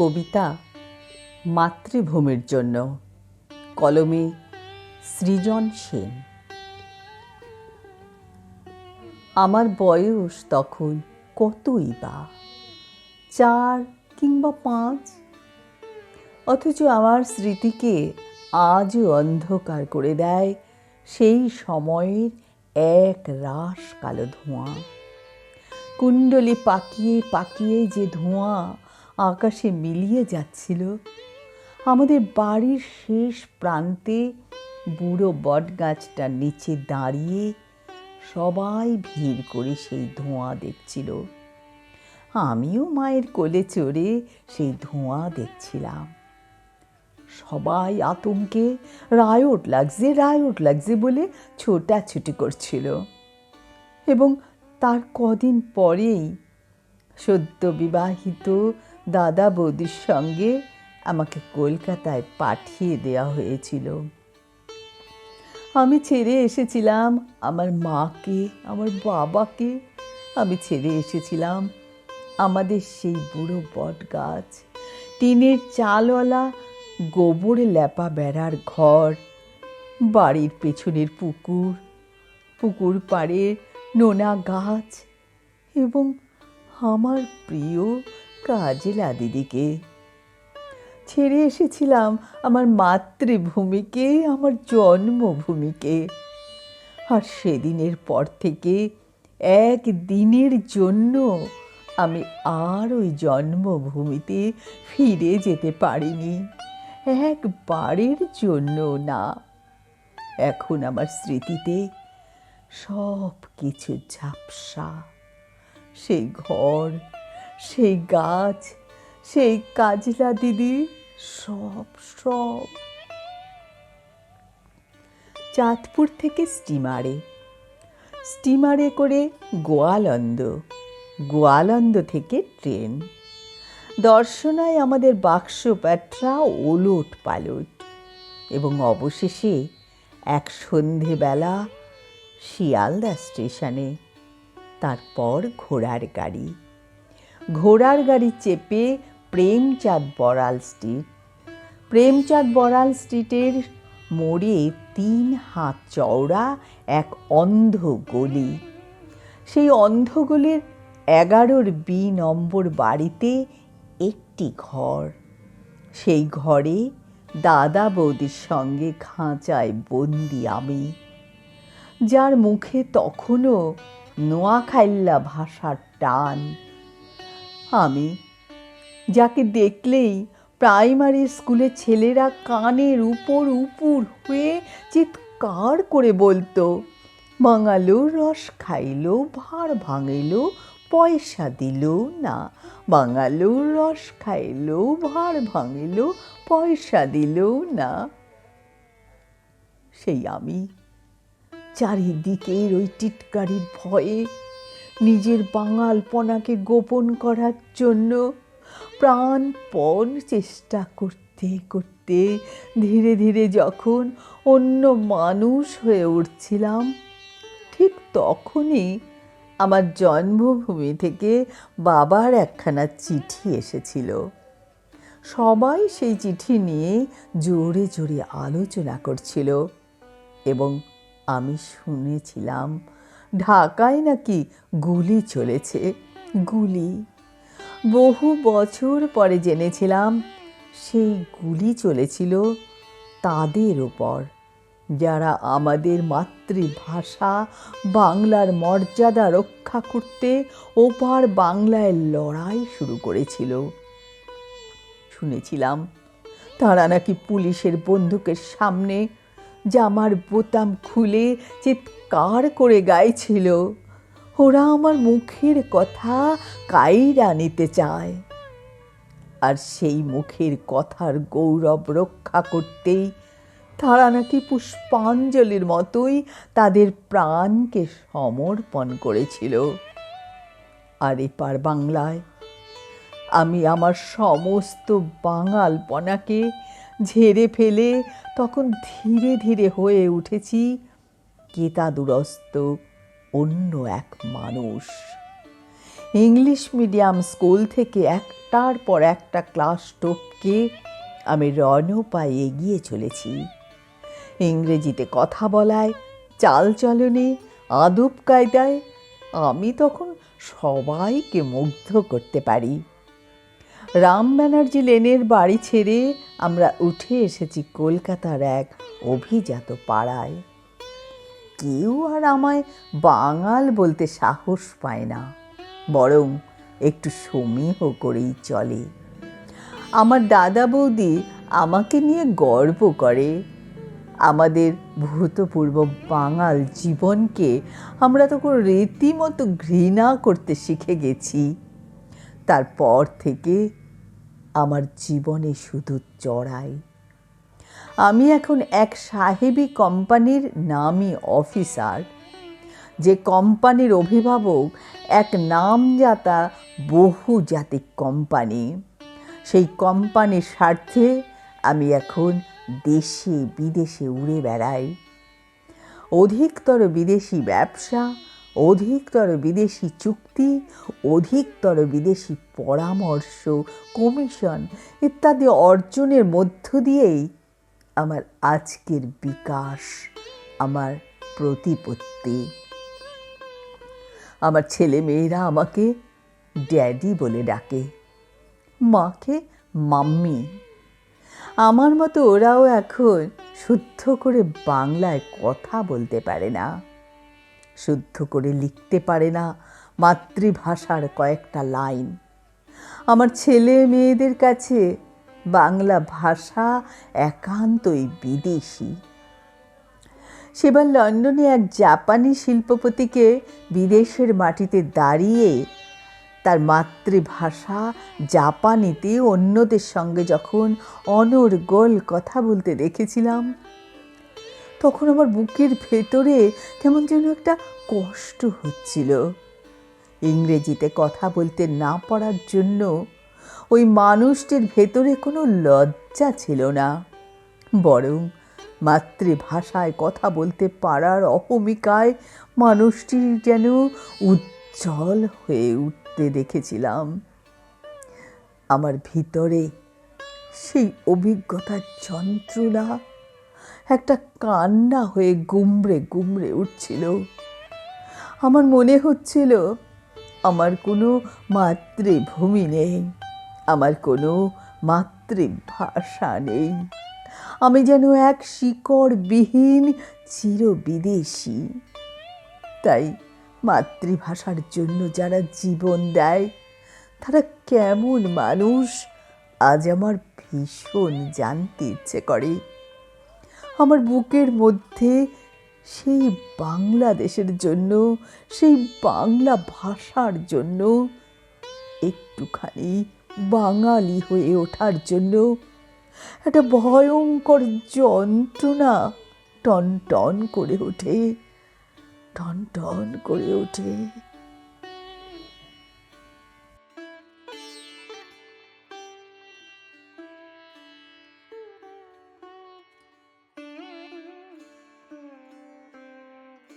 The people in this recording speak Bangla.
কবিতা মাতৃভূমির জন্য। কলমে সৃজন সেন। আমার বয়স তখন কতই বা? চার কিংবা পাঁচ? অথচ আমার স্মৃতিকে আজও অন্ধকার করে দেয় সেই সময়ের এক রাস কালো ধোঁয়া। কুণ্ডলি পাকিয়ে পাকিয়ে যে ধোঁয়া আকাশে মিলিয়ে যাচ্ছিল। আমাদের বাড়ির শেষ প্রান্তে বুড়ো বটগাছটার নিচে দাঁড়িয়ে সবাই ভিড় করে সেই ধোঁয়া দেখছিল। আমিও মায়ের কোলে চড়ে সেই ধোঁয়া দেখছিলাম। সবাই আতঙ্কে রায়ট লাগছে রায়ট লাগছে বলে ছোটাছুটি করছিল। এবং তার কদিন পরেই সদ্য বিবাহিত দাদা বৌদির সঙ্গে আমাকে কলকাতায় পাঠিয়ে দেওয়া হয়েছিল। আমি ছেড়ে এসেছিলাম আমার মাকে, আমার বাবাকে। আমি ছেড়ে এসেছিলাম আমাদের সেই বুড়ো বট গাছ টিনের চালওয়ালা গোবরে ল্যাপা বেড়ার ঘর, বাড়ির পেছনের পুকুর পুকুর পাড়ে নোনা গাছ এবং আমার প্রিয় কাজেলা দিদিকে। ছেড়ে এসেছিলাম আমার মাতৃভূমিকে, আমার জন্মভূমিকে। আর সেদিনের পর থেকে এক দিনের জন্য আমি আর ওই জন্মভূমিতে ফিরে যেতে পারিনি। একবারের জন্য না। এখন আমার স্মৃতিতে সব কিছু ঝাপসা। সেই ঘর সেই গাছ, সেই কাজলা দিদি, সব সব। চাঁদপুর থেকে স্টিমারে। স্টিমারে করে গোয়ালন্দ গোয়ালন্দ থেকে ট্রেন। দর্শনায় আমাদের বাক্স প্যাট্রা ওলট পালট এবং অবশেষে এক সন্ধেবেলা শিয়ালদা স্টেশনে, তারপর ঘোড়ার গাড়ি। ঘোড়ার গাড়ি চেপে প্রেমচাঁদ বড়াল স্ট্রিট। প্রেমচাঁদ বড়াল স্ট্রিটের মোড়ে তিন হাত চওড়া এক অন্ধ গলি। সেই অন্ধ গলির এগারোর বি নম্বর বাড়িতে একটি ঘর। সেই ঘরে দাদা বৌদির সঙ্গে খাঁচায় বন্দি আমি। যার মুখে তখনও নোয়াখাইল্লা ভাষার টান। আমি। যাকে দেখলেই প্রাইমারি স্কুলে ছেলেরা কানের উপর উপর হয়ে চিৎকার করে বলতো, বাঙালো রস খাইলো ভাড় ভাঙিল, পয়সা দিল না। বাঙালো রস খাইলো ভাড় ভাঙিল, পয়সা দিল না। সেই আমি। চারিদিকের ওই টিটকারির ভয়ে নিজের বাঙালপনাকে গোপন করার জন্য প্রাণপণ চেষ্টা করতে করতে ধীরে ধীরে যখন অন্য মানুষ হয়ে উঠছিলাম, ঠিক তখনই আমার জন্মভূমি থেকে বাবার একখানা চিঠি এসেছিল। সবাই সেই চিঠি নিয়ে জোরে জোরে আলোচনা করছিল এবং আমি শুনেছিলাম ঢাকায় নাকি গুলি চলেছে? গুলি? বহু বছর পরে জেনেছিলাম সেই গুলি চলেছিল তাদের ওপর। যারা আমাদের মাতৃভাষা, বাংলার মর্যাদা রক্ষা করতে ওপার বাংলায় লড়াই শুরু করেছিল। শুনেছিলাম, তারা নাকি পুলিশের বন্দুকের সামনে জামার বোতাম খুলে চিৎকার করে গাইছিল। ওরা আমার মুখের কথা কাইরা নিতে চায়। আর সেই মুখের কথার গৌরব রক্ষা করতেই তারা নাকি পুষ্পাঞ্জলির মতোই তাদের প্রাণকে সমর্পণ করেছিল। আর এপার বাংলায় আমি আমার সমস্ত বাঙালপনাকে ঝেড়ে ফেলে তখন ধীরে ধীরে হয়ে উঠেছি কেতাদুরস্ত অন্য এক মানুষ। ইংলিশ মিডিয়াম স্কুল থেকে একটার পর একটা ক্লাস টপকে আমি রণপায়ে এগিয়ে চলেছি। ইংরেজিতে কথা বলায়, চালচলনে, আদব কায়দায় আমি তখন সবাইকে মুগ্ধ করতে পারি। রাম ব্যানার্জি লেনের বাড়ি ছেড়ে আমরা উঠে এসেছি কলকাতার এক অভিজাত পাড়ায়। কেউ আর আমায় বাঙাল বলতে সাহস পায় না। বরং একটু সমীহ করেই চলে। আমার দাদা বৌদি আমাকে নিয়ে গর্ব করে। আমাদের ভূতপূর্ব বাঙাল জীবনকে আমরা তখন রীতিমতো ঘৃণা করতে শিখে গেছি। তারপর থেকে আমার জীবনে শুধু চড়াই। আমি এখন এক সাহেবী কোম্পানির নামী অফিসার। যে কোম্পানির অভিভাবক, এক নামজাতা বহুজাতিক কোম্পানি। সেই কোম্পানির স্বার্থে আমি এখন দেশে বিদেশে উড়ে বেড়াই। অধিকতর বিদেশি ব্যবসা, অধিকতর বিদেশি চুক্তি, অধিকতর বিদেশি পরামর্শ, কমিশন ইত্যাদি অর্জনের মধ্য দিয়েই আমার আজকের বিকাশ, আমার প্রতিপত্তি। আমার ছেলে মেয়েরা আমাকে ড্যাডি বলে ডাকে, মাকে মাম্মি। আমার মতো ওরাও এখন শুদ্ধ করে বাংলায় কথা বলতে পারে না, শুদ্ধ করে লিখতে পারে না মাতৃভাষার কয়েকটা লাইন। আমার ছেলে মেয়েদের কাছে বাংলা ভাষা একান্তই বিদেশি। সেবার লন্ডনে এক জাপানি শিল্পপতিকে বিদেশের মাটিতে দাঁড়িয়ে তার মাতৃভাষা জাপানিতে অন্যদের সঙ্গে যখন অনর্গল কথা বলতে দেখেছিলাম, তখন আমার বুকের ভেতরে কেমন যেন একটা কষ্ট হচ্ছিল। ইংরেজিতে কথা বলতে না পারার জন্য ওই মানুষটির ভেতরে কোনো লজ্জা ছিল না। বরং মাতৃভাষায় কথা বলতে পারার অহমিকায় মানুষটির যেন উজ্জ্বল হয়ে উঠতে দেখেছিলাম। আমার ভিতরে সেই অভিজ্ঞতার যন্ত্রণা, একটা কান্না হয়ে গুমড়ে গুমড়ে উঠছিল। আমার মনে হচ্ছিল, আমার কোনো মাতৃভূমি নেই। আমার কোনো মাতৃভাষা নেই। আমি যেন এক শিকড়বিহীন চিরবিদেশী। তাই মাতৃভাষার জন্য যারা জীবন দেয়, তারা কেমন মানুষ, আজ আমার ভীষণ জানতে ইচ্ছে করে। আমার বুকের মধ্যে সেই বাংলাদেশের জন্য, সেই বাংলা ভাষার জন্য একটুখানি বাঙালি হয়ে ওঠার জন্য একটা ভয়ঙ্কর যন্ত্রণা টন টন করে ওঠে টন টন করে ওঠে।